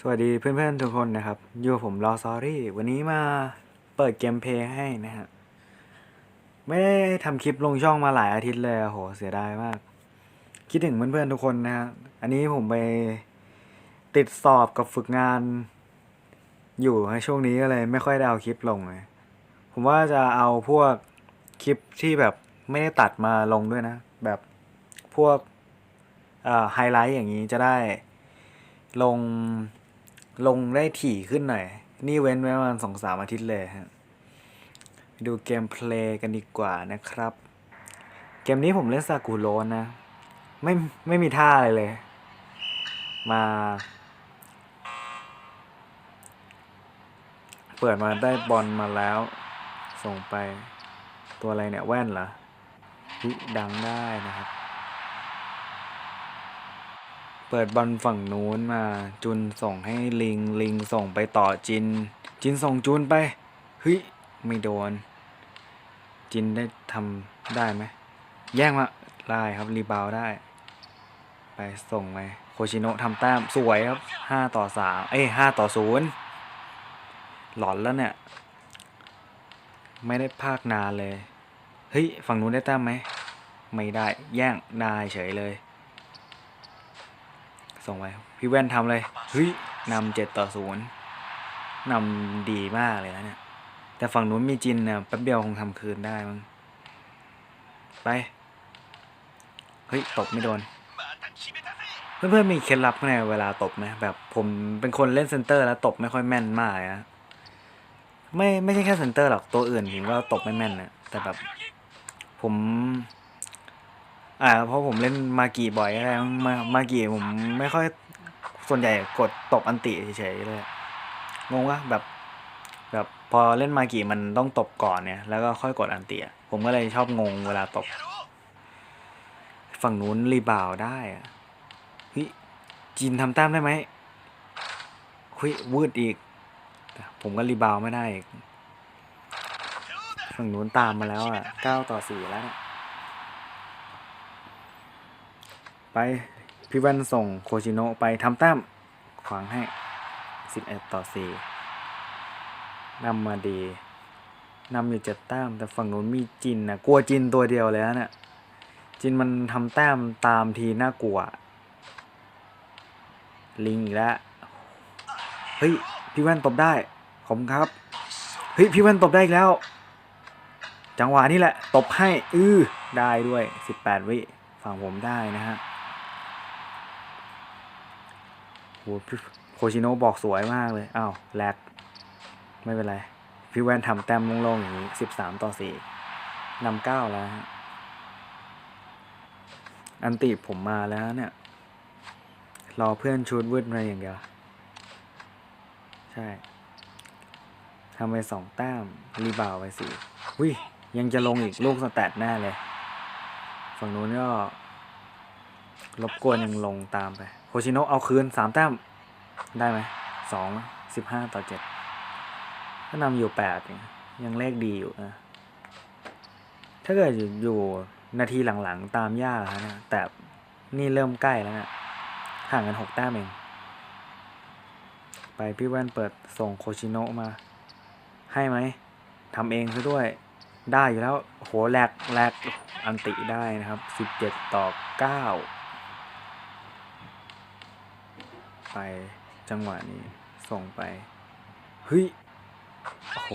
สวัสดีเพื่อนๆทุกคนนะครับอยู่ผมรอซอรี่วันนี้มาเปิดเกมเพย์ให้นะฮะไม่ได้ทำคลิปลงช่องมาหลายอาทิตย์เลยโหเสียดายมาก คิดถึงเพื่อนๆทุกคนนะฮะอันนี้ผมไปติดสอบกับฝึกงาน อยู่ในช่วงนี้ก็เลย ไม่ค่อยได้เอาคลิปลงเลยผมว่าจะเอาพวกคลิปที่แบบไม่ได้ตัดมาลงด้วยนะ แบบพวกเอ่อไฮไลท์อย่างนี้จะได้ลง ลงได้ถี่ขึ้นหน่อย นี่เว้นไว้ประมาณสองสามอาทิตย์เลยฮะ ดูเกมเพลย์กันดีกว่านะครับ เกมนี้ผมเล่นซากุโรนะ ไม่ไม่มีท่าอะไรเลย มา เปิดมาได้บอลมาแล้ว ส่งไปตัวอะไรเนี่ยแว่นเหรอดังได้นะครับ เปิดบอลฝั่งนู้นมาจุนส่งให้ลิงลิงส่งไปต่อจิน จินส่งจุนไปเฮ้ยไม่โดน จินได้ทำได้ไหมแย่งมาได้ครับรีบาวได้ ไปส่งไปโคชิโนะทำแต้มสวยครับห้าต่อสามเอ้ห้าต่อศูนย์หลอนแล้วเนี่ย ไม่ได้ภาคนานเลย เฮ้ย ฝั่งนู้นได้แต้มไหม ไม่ได้แย่งได้เฉยเลย ส่งไปพี่แว่นทำเลยเฮ้ยนำเจ็ดต่อศูนย์นำดีมากเลยนะเนี่ยแต่ฝั่งนู้นมีจินเนี่ยแป๊บเดียวคงทำคืนได้มั้งไป เฮ้ย ตบไม่โดน เพื่อนๆมีเคล็ดลับไงเวลาตบไหมแบบผมเป็นคนเล่นเซนเตอร์แล้วตบไม่ค่อยแม่นมากเลยนะไม่ไม่ใช่แค่เซนเตอร์หรอกตัวอื่นผมก็ตบไม่แม่นนะแต่แบบผม อ่าเพราะผมเล่นมากีบ่อยอะไรมามากีผมไม่ค่อยส่วนใหญ่กดตบอันติเฉยๆเลยงงว่าแบบแบบพอเล่นมากีมันต้องตบก่อนเนี่ย แล้วก็ค่อยกดอันติอะผมก็เลยชอบงงเวลาตบ ฝั่งนู้นรีบาวได้อะเฮ้ยจีนทำแต้มได้ไหมเฮ้ยวืดอีก ผมก็รีบาวไม่ได้อีกฝั่งนู้นตามมาแล้วอะเก้าต่อสี่แล้วนี่ย ไปพี่ว่นส่งโคชิโนะไปทำแต้มขวางให้ 11 ต่อ 4นำมาดีนำอยู่เจ็ดแต้ม แต่ฝั่งนู้นมีจินนะกลัวจินตัวเดียวเลยนะเนี่ยจินมันทำแต้มตามทีน่ากลัว ลิงอีกแล้วเฮ้ยพี่แว่นตบได้ผมครับเฮ้ยพี่แว่นตบได้อีกแล้ว จังหวะนี้แหละ ตบให้ อือได้ด้วย 18 วิฝั่งผมได้นะฮะ โคชิโนะบอกสวยมากเลยอ้าวแลกไม่เป็นไรพี่แว่นทำแต้มโล่งๆอย่างนี้สิบสามต่อสี่นำเก้าแล้วฮะอันติผมมาแล้วเนี่ย รอเพื่อนชูดวืดมาอย่างเดียว ใช่ทำไปสองแต้ม รีบาวไปสี่วิยังจะลงอีกลูกสแตทแน่เลย ฝั่งนู้นก็รบกวนยังลงตามไป โคชิโนเอาคืนสามแต้ม ได้ไหมสองสิบห้าต่อเจ็ดก็นำอยู่แปดยังเลขดีอยู่นะถ้าเกิดอยู่นาทีหลังๆ ตามยากนะ แต่นี่เริ่มใกล้แล้วนะห่างกันหกแต้มเอง ไปพี่แว่นเปิดส่งโคชิโนะมา ให้ไหมทำเองซะด้วย ได้อยู่แล้ว โหแลกแลกอันติได้นะครับ 17 ต่อ 9 ไปจังหวะนี้ส่งไปเฮ้ยโอ้โห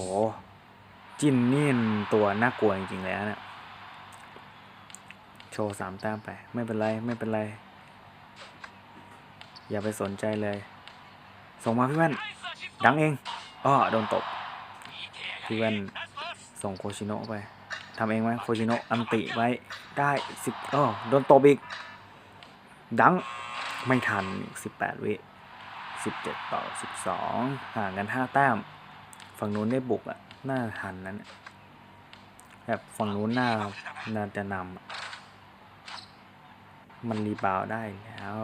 จินนี่ตัวน่ากลัวจริงๆเลยนะเนี่ยโชว์สามแต้มไป ไม่เป็นไร ไม่เป็นไร อย่าไปสนใจเลย ส่งมาพี่แว่น ดังเองอ้อโดนตบพี่แว่นส่งโคชิโนะไปทำเองไหมโคชิโนะอันติไว้ได้สิบอ้อโดนตบอีก ดัง ไม่ทันสิบแปดวิสิบเจ็ดต่อสิบสองห่างกันห้าแต้ม ฝั่งนู้นได้บุกอะน่าทันนั้นยแบบฝั่งนู้นน่าน่าจะนำมันรีบาวได้แล้ว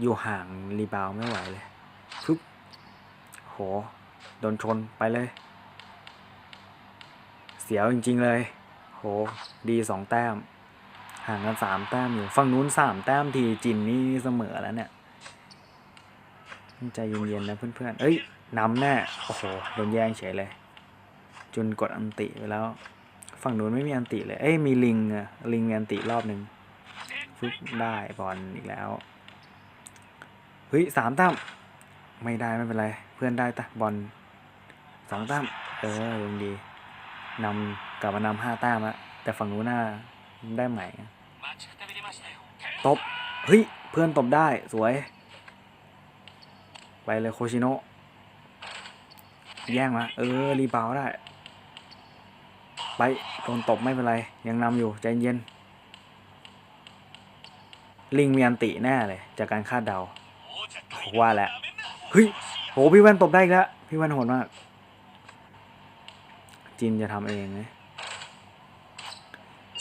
อยู่ห่างรีบาวไม่ไหวเลยฟึบโห โดนชนไปเลย เสียวจริง ๆ เลย โห ดีสองแต้ม ห่างกันสามแต้มอยู่ฝั่งนู้นสามแต้มทีจินนี่เสมอแล้วเนี่ยใจเย็นๆนะเพื่อนๆเอ้ยนำแน่โอ้โหโดนแย่งเฉยเลย จุนกดอันติไปแล้ว ฝั่งนู้นไม่มีอันติเลยเอ้ยมีลิงอะลิงมีอันติรอบหนึ่งฟึบได้บอลอีกแล้วเฮ้ยสามแต้มไม่ได้ไม่เป็นไร เพื่อนได้ตะบอลสองแต้มเออยังดีนำกลับมานำห้าแต้มละแต่ฝั่งนู้นน่าได้ใหม่ ตบ เฮ้ย เพื่อนตบได้สวย ไปเลยโคชิโนะแย่งมา เออ รีบาวได้ ไป โดนตบไม่เป็นไร ยังนำอยู่ ใจเย็น ลิงมีอันติแน่เลย จากการคาดเดา ว่าแหละ เฮ้ย โห พี่แว่นตบได้อีกแล้ว พี่แว่นโหดมาก จินจะทำเองไหม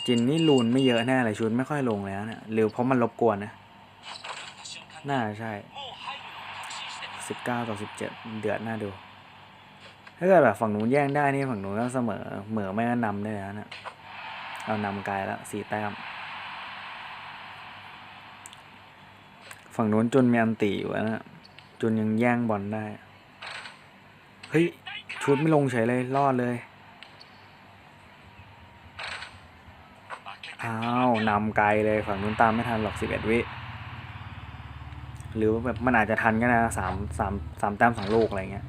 จินนี่ลูนไม่เยอะแน่เลยชุดไม่ค่อยลงแล้วเนี่ยหรือเพราะมันรบกวนนะ น่าใช่สิบเก้าต่อสิบเจ็ดเดือดน่าดู ถ้าเกิดแบบฝั่งนู้นแย่งได้นี่ฝั่งนู้นก็เสมอเหมือไม่ก็นำได้แล้วนะเอานำไกลแล้วสี่แต้ม ฝั่งนู้นจุนมีอันตีอยู่นะจุนยังแย่งบอลได้ เฮ้ยชุดไม่ลงเฉยเลยรอดเลย นำไกลเลยฝั่งนู้นตามไม่ทันหรอกสิบเอ็ดวิ หรือว่าแบบมันอาจจะทันก็นะสามสามสามแต้มสองลูกอะไรเงี้ย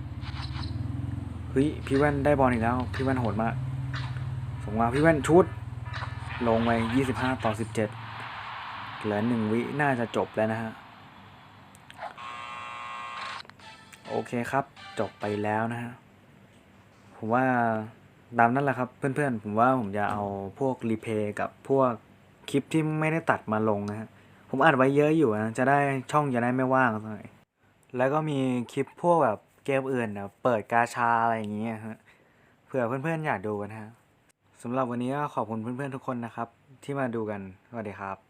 เฮ้ยพี่แว่นได้บอลอีกแล้ว พี่แว่นโหดมากส่งมาพี่แว่นชุด ลงไปยี่สิบห้าต่อสิบเจ็ดเหลือหนึ่งวิน่าจะจบแล้วนะฮะโอเคครับ จบไปแล้วนะฮะผมว่าตามนั้นแหละครับเพื่อนๆ ผมว่าผมจะเอาพวกรีเพย์กับพวก คลิปที่ไม่ได้ตัดมาลงนะฮะผมอัดไว้เยอะอยู่นะจะได้ช่องจะได้ไม่ว่างสักหน่อยแล้วก็มีคลิปพวกแบบเกมอื่นนะเปิดกาชาอะไรอย่างเงี้ยฮะเผื่อเพื่อนๆอยากดูกันฮะสำหรับวันนี้ก็ขอบคุณเพื่อนๆทุกคนนะครับ ที่มาดูกันสวัสดีครับ